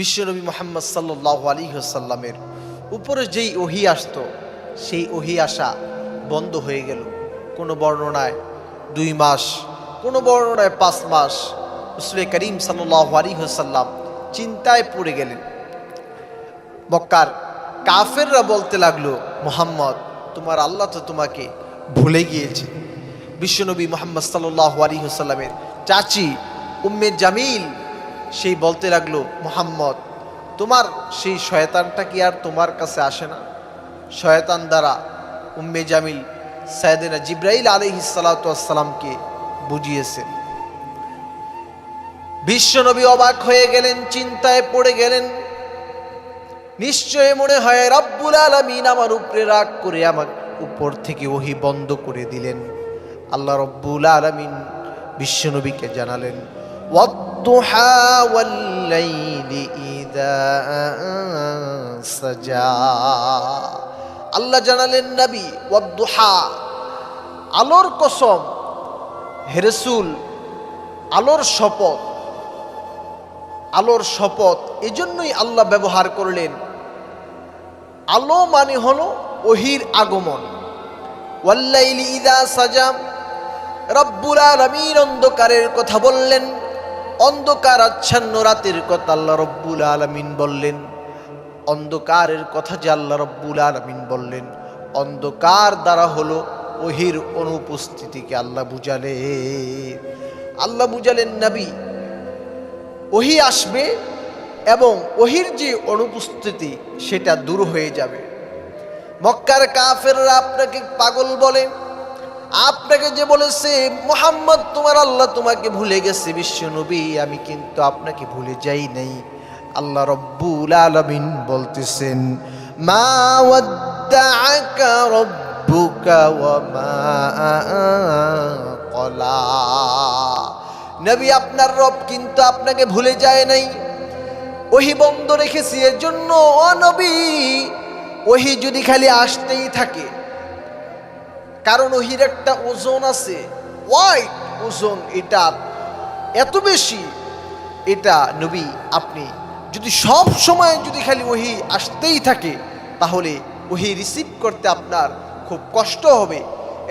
বিশ্বনবী মোহাম্মদ সাল্লাহ আলী সাল্লামের উপরে যেই ওহি আসতো, সেই ওহি আসা বন্ধ হয়ে গেল। কোনো বর্ণনায় দুই মাস, কোনো বর্ণনায় পাঁচ মাস রসুল করিম সাল্লাহ আলী সাল্লাম চিন্তায় পড়ে গেলেন। মক্কার কাফেররা বলতে লাগল, মোহাম্মদ, তোমার আল্লাহ তো তোমাকে ভুলে গিয়েছে। বিশ্বনবী মোহাম্মদ সাল্লাহ আলী সাল্লামের চাচি উম্মে জামিল সেই বলতে লাগল, মোহাম্মদ, তোমার সেই শয়তানটা কি আর তোমার কাছে আসে না? শয়তান দ্বারা উম্মে জামিল সায়দেনা জিব্রাইল আলহি সালাতামকে বুঝিয়েছেন বিশ্বনবী অবাক হয়ে গেলেন, চিন্তায় পড়ে গেলেন। নিশ্চয় মনে হয় রব্বুল আলমিন আমার উপরে রাগ করে আমার উপর থেকে ওহি বন্ধ করে দিলেন। আল্লাহ রব্বুল আলমিন বিশ্বনবীকে জানালেন ওয়াদ্দুহা ওয়াল্লাইলি ইযা সাজা আল্লাহ জানালেন, নবী, ওয়াদ্দুহা, আলোর কসম হেরসুল আলোর শপথ আলোর শপথ, এজন্যই আল্লাহ ব্যবহার করলেন। আলো মানে হলো ওহির আগমন। ওয়াল্লাইলি ইদা সাজাম রব্বুল আলমীর অন্ধকারের কথা বললেন অন্ধকার আচ্ছন্ন রাতের কথা আল্লাহ রব্বুল আলমিন বললেন। অন্ধকারের কথা যে আল্লাহ রব্বুল আলমিন বললেন। অন্ধকার দ্বারা হলো ওহির অনুপস্থিতিকে আল্লাহ বুঝালে আল্লাহ বুঝালেন, নবী, ওহি আসবে এবং ওহির যে অনুপস্থিতি সেটা দূর হয়ে যাবে। মক্কার কাফেররা আপনাকে পাগল বলে আপনাকে যে বলেছে, মোহাম্মদ, তোমার আল্লাহ তোমাকে ভুলে গেছে বিশ্ব নবী, আমি কিন্তু আপনাকে ভুলে যাই নাই। আল্লাহ রব্বুল আলমিন বলতেছেন, মা ওয়াদ্দাআকা রব্বুকা ওয়া মা কলা নবী, আপনার রব কিন্তু আপনাকে ভুলে যায় নাই। ওহি বন্ধ রেখেছি এর জন্য অনবী, ওহি যদি খালি আসতেই থাকে। কারণ ওহির একটা ওজন আছে। হোয়াইট ওজন এটা। এত বেশি এটা নবী আপনি যদি সব সময় যদি খালি ওহি আসতেই থাকে, তাহলে ওহি রিসিভ করতে আপনার খুব কষ্ট হবে।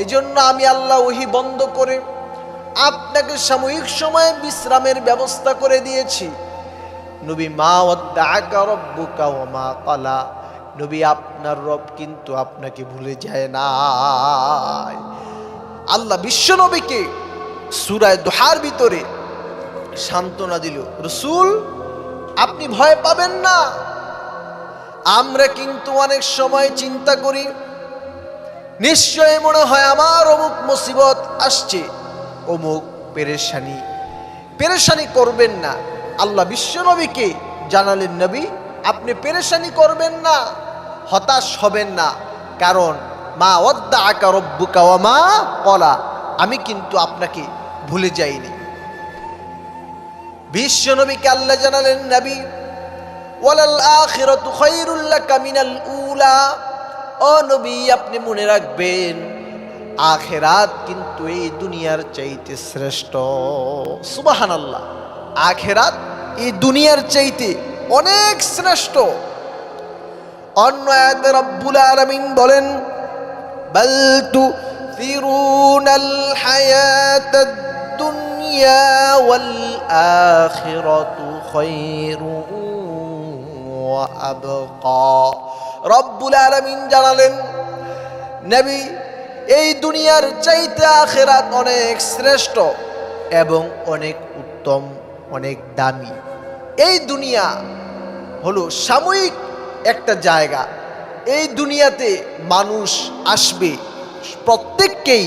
এই জন্য আমি আল্লাহ ওহি বন্ধ করে আপনাকে সাময়িক সময়ে বিশ্রামের ব্যবস্থা করে দিয়েছি। নবী, মা ওয়া মা ক্বালা নবী, আপনার রব কিন্তু আপনাকে ভুলে যায় না আল্লাহ বিশ্ব নবীকে সুরায় দোহার ভিতরে সান্ত্বনা দিল, রসুল, আপনি ভয় পাবেন না। আমরা কিন্তু অনেক সময় চিন্তা করি নিশ্চয় মনে হয় আমার অমুক মুসিবত আসছে। অমুক পেরেশানি পেরেশানি করবেন না। আল্লাহ বিশ্বনবীকে জানালেন, নবী, আপনি পেরেশানি করবেন না। হতাশ হবেন না। কারণ, মা অদ্দা আকা রব্বুকা ওয়া মা কলা আমি কিন্তু আপনাকে ভুলে যাইনি। বিশ্বনবীকে আল্লাহ জানালেন, নবী, ওয়ালাল আখিরাতু খায়রুল লাকা মিনাল উলা। ও নবী, আপনি মনে রাখবেন, আখেরাত কিন্তু এই দুনিয়ার চাইতে শ্রেষ্ঠ। সুবাহান আল্লাহ আখেরাত এই দুনিয়ার চাইতে অনেক শ্রেষ্ঠ। অন্য এক রব্বুল আলামিন বলেন, বল তু ফিরুনাল হায়াতাদ দুনিয়া ওয়াল আখিরাতু খায়রু ওয়া আবকা। রব্বুল আলামিন জানালেন, নবী, এই দুনিয়ার চাইতে আখেরাত অনেক শ্রেষ্ঠ এবং অনেক উত্তম, অনেক দামি। এই দুনিয়া হলো সাময়িক একটা জায়গা। এই দুনিয়াতে মানুষ আসবে। প্রত্যেককেই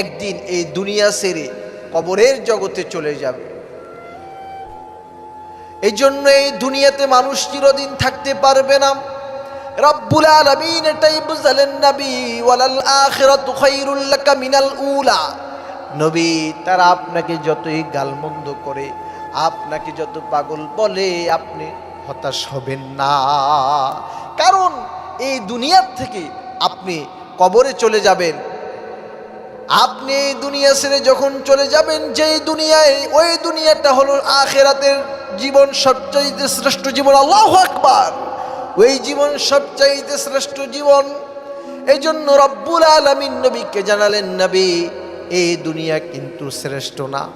একদিন এই দুনিয়া সেরে কবরের জগতে চলে যাবে। এই জন্য এই দুনিয়াতে মানুষ চিরদিন থাকতে পারবে না। রব্বুল আলামিন এটাই বুঝালেন নবী, ওয়ালাল আখিরাতু খায়রুল মিনাল উলা। নবী, তারা আপনাকে যতই গালমন্দ করে, আপনাকে যত পাগল বলে, আপনি হতাশ হবেন না। কারণ এই দুনিয়ার থেকে আপনি কবরে চলে যাবেন। আপনি এই দুনিয়া ছেড়ে যখন চলে যাবেন, যেই দুনিয়ায়, ওই দুনিয়াটা হলো আখেরাতের জীবন সবচাইতে শ্রেষ্ঠ জীবন। আল্লাহ আকবার! ওই জীবন সবচাইতে শ্রেষ্ঠ জীবন। এই জন্য রব্বুল আলমিন নবীকে জানালেন, নবী, এই দুনিয়া কিন্তু শ্রেষ্ঠ না।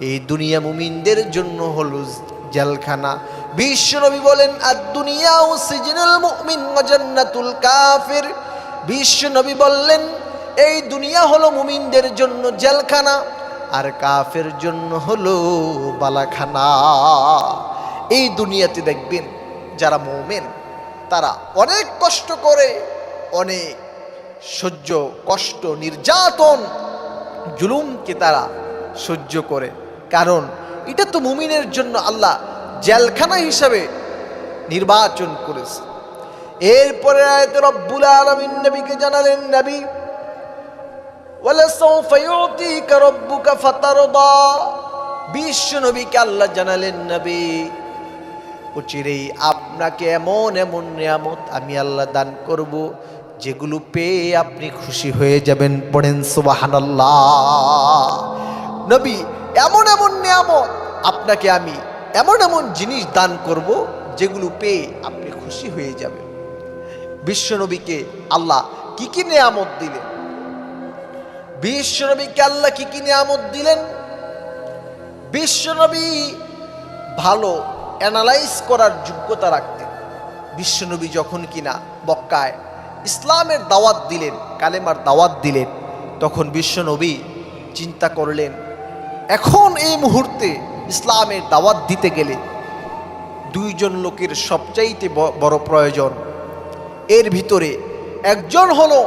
এই দুনিয়া মুমিনদের জন্য হলো জেলখানা। বিশ্ব নবী বলেন আর দুনিয়া ও সিজনুল মুমিন জান্নাতুল কাফির। বিশ্ব নবী বললেন, এই দুনিয়া হলো মুমিনদের জন্য জেলখানা আর কাফের জন্য হলো বালাখানা। এই দুনিয়াতে দেখবেন, যারা মোমেন, তারা অনেক কষ্ট করে, অনেক সহ্য, কষ্ট, নির্যাতন, জুলুমকে তারা সহ্য করে। কারণ, এটা তো মুমিনের জন্য আল্লাহ জেলখানা হিসাবে নির্বাচন করেছে। এরপরে আয়ত রব্বুল আলমিন নবীকে জানালেন, নবী বিশ্ব নবীকে আল্লাহ জানালেন, নবী অচিরেই আপনাকে এমন এমন নিয়ামত আমি আল্লাহ দান করব, যেগুলো পেয়ে আপনি খুশি হয়ে যাবেন। পড়েন, সুবাহানাল্লাহ। নবী, এমন এমন নিয়ামত আপনাকে আমি এমন এমন জিনিস দান করব যেগুলো পেয়ে আপনি খুশি হয়ে যাবেন। বিশ্বনবীকে আল্লাহ কি কি নিয়ামত দিলেন? বিশ্বনবীকে আল্লাহ কি কি নিয়ামত দিলেন? বিশ্বনবী ভালো অ্যানালাইজ করার যোগ্যতা রাখতেন। বিশ্বনবী যখন কিনা বক্কায় ইসলামের দাওয়াত দিলেন, কালেমার দাওয়াত দিলেন, তখন বিশ্বনবী চিন্তা করলেন, এখন এই মুহূর্তে ইসলামের দাওয়াত দিতে গেলে দুইজন লোকের সবচাইতে বড় প্রয়োজন। এর ভিতরে একজন হল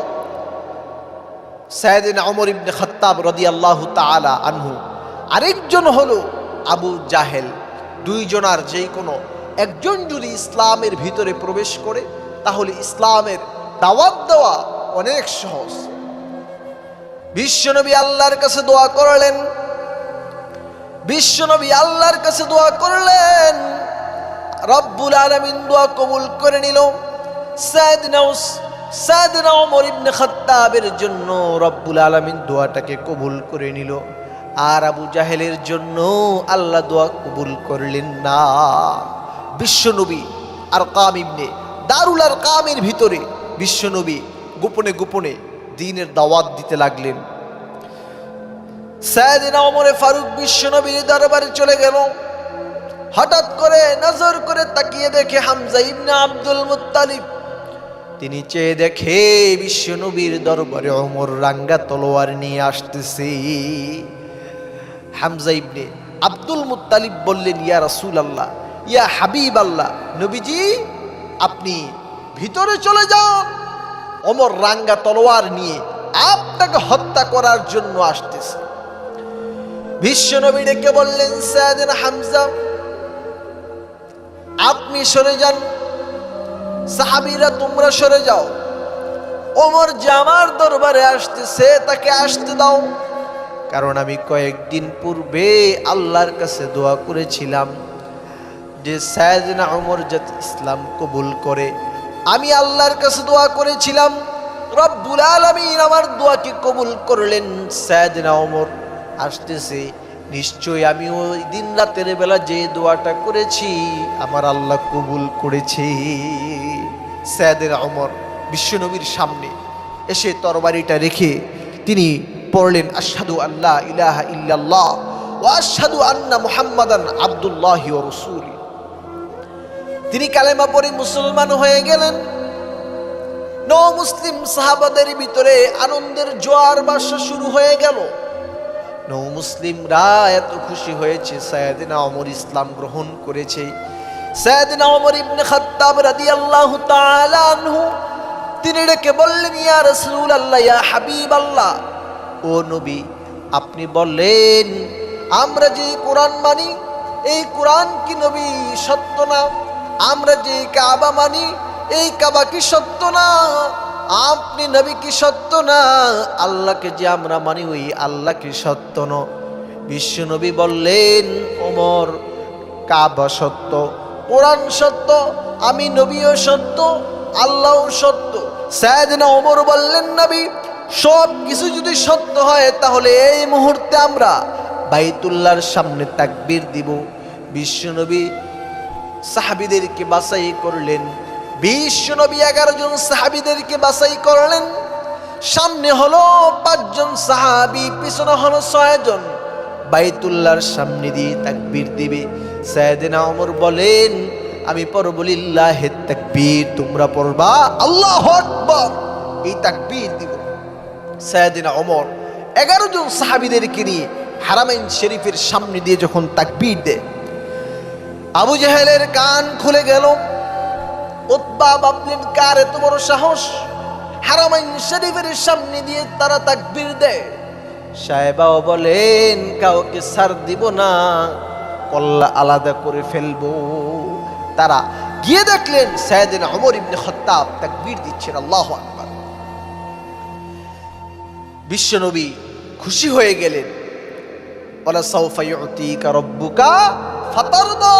সায়দিন অমর ইবনে খত্তাব রদি আল্লাহ তালা আনহু। আরেকজন হল আবু জাহেল। দুইজনার যে কোনো। একজন যদি ইসলামের ভিতরে প্রবেশ করে, তাহলে ইসলামের দাওয়াত দেওয়া অনেক সহজ। বিশ্বনবী আল্লাহর কাছে দোয়া করলেন বিশ্বনবী আল্লাহর কাছে দোয়া করলেন। রব্বুল আলমিন দোয়া কবুল করে নিল। সাইদনা উস- সাইদনা ওমর ইবনে খাত্তাবের জন্য রব্বুল আলমিন দোয়াটাকে কবুল করে নিল। আর আবু জাহেলের জন্য আল্লাহ দোয়া কবুল করলেন না। বিশ্বনবী আর কাম ইবনে, দারুল আর কামের ভিতরে বিশ্বনবী গোপনে গোপনে দিনের দাওয়াত দিতে লাগলেন। সায়দিনা ওমরে ফারুক বিশ্বনবীর দরবারে চলে গেল। হঠাৎ করে নজর করে তাকিয়ে দেখে হামজা ইবনে আব্দুল মুত্তালিব। তিনি চেয়ে দেখে বিশ্বনবীর দরবারে অমর রাঙ্গা তলোয়ার নিয়ে আসতেছে। হামজা ইবনে আব্দুল মুত্তালিব বললেন, ইয়া রাসূল আল্লাহ ইয়া হাবিব আল্লাহ নবীজি, আপনি ভিতরে চলে যান। অমর রাঙ্গা তলোয়ার নিয়ে আপনাকে হত্যা করার জন্য আসতেছে। বিশ্বনবী ডেকে বললেন, সায়দিন হামজা, আপনি সরে যান। সাহাবিরা, তোমরা সরে যাও। ওমর জামার দরবারে আসতেছে, তাকে আসতে দাও। কারণ আমি কয়েকদিন পূর্বে আল্লাহর কাছে দোয়া করেছিলাম যে, সায়দিনা ওমর যাতে ইসলাম কবুল করে। আমি আল্লাহর কাছে দোয়া করেছিলাম, রব্বুল আলামিন আমার দোয়াকে কবুল করলেন সায়দিনা ওমর। আসতেছে নিশ্চয় আমি ওই দিন রাতের বেলা যে দোয়াটা করেছি, আমার আল্লাহ কবুল করেছে। সায়দের অমর বিশ্বনবীর সামনে এসে তরবারিটা রেখে তিনি পড়লেন, আশহাদু আল্লাহ ইলাহা ইল্লাল্লাহ ও আশহাদু আন্না মুহাম্মাদান আব্দুল্লাহ রসুল। তিনি কালেমা পড়ে মুসলমান হয়ে গেলেন। ন মুসলিম সাহাবাদের ভিতরে আনন্দের জোয়ার বাসা শুরু হয়ে গেল। নৌ মুসলিমরা এত খুশি হয়েছে, সায়াদিনা অমর ইসলাম গ্রহণ করেছে। সায়াদিনা অমর ইবনে খাত্তাব রাদিয়াল্লাহু তাআলা আনহু, তিনি ডেকে বললেন, ইয়া রাসূল আল্লাহ ইয়া হাবিব আল্লাহ ও নবী, আপনি বললেন, আমরা যে কোরআন মানি, এই কোরআন কি নবী সত্য না? আমরা যে কাবা মানি, এই কাবা কি সত্য না? আপনি নবী কি সত্য না? আল্লাহকে যে আমরা মানি ওই আল্লাহ কি সত্য ন বিশ্ব নবী বললেন, ওমর, কাবা সত্য, কোরআন সত্য, আমি নবীও সত্য, আল্লাহও সত্য। সায়দিনা ওমর বললেন, নবী, সব কিছু যদি সত্য হয়, তাহলে এই মুহূর্তে আমরা বাইতুল্লার সামনে তাকবীর দিব। বিশ্বনবী সাহাবিদেরকে বাছাই করলেন। বিশ্বনবী এগারো জন সাহাবিদেরকে বাছাই করলেন। সামনে হলো পাঁচজন সাহাবি, পিছনে হলো ছয়জন। বাইতুল্লাহর সামনে দিয়ে তাকবীর দিবে। সায়দিনা ওমর বলেন, আমি পরবলিল্লাহ তাকবীর, তোমরা পড়বা আল্লাহ আকবার। এই তাকবীর দিব। সায়দিনা ওমর এগারো জন সাহাবিদেরকে নিয়ে হারামাইন শরীফের সামনে দিয়ে যখন তাকবীর দেয়, আবু জাহেলের কান খুলে গেল। উৎবা ভাবলেন কার এত বড় সাহস? হারামাইন শরীফের সামনে দিয়ে তারা তাকবীর দেয়। সাহেবাও বলেন, কাউকে সার দিব না, কল্লা আলাদা করে ফেলব। তারা গিয়ে দেখলেন সায়দিন অমর ইবনে খত্তাব তাকবীর দিচ্ছেন, আল্লাহ আকবার। বিশ্বনবী খুশি হয়ে গেলেন। বলা সাউফা ইউতিকা রব্বুকা ফাতারদা।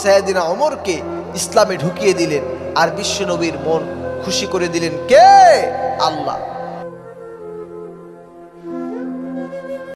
সাইয়েদিনা ওমরকে ইসলামে ঢুকিয়ে দিলেন, আর বিশ্বনবীর মন খুশি করে দিলেন কে? আল্লাহ।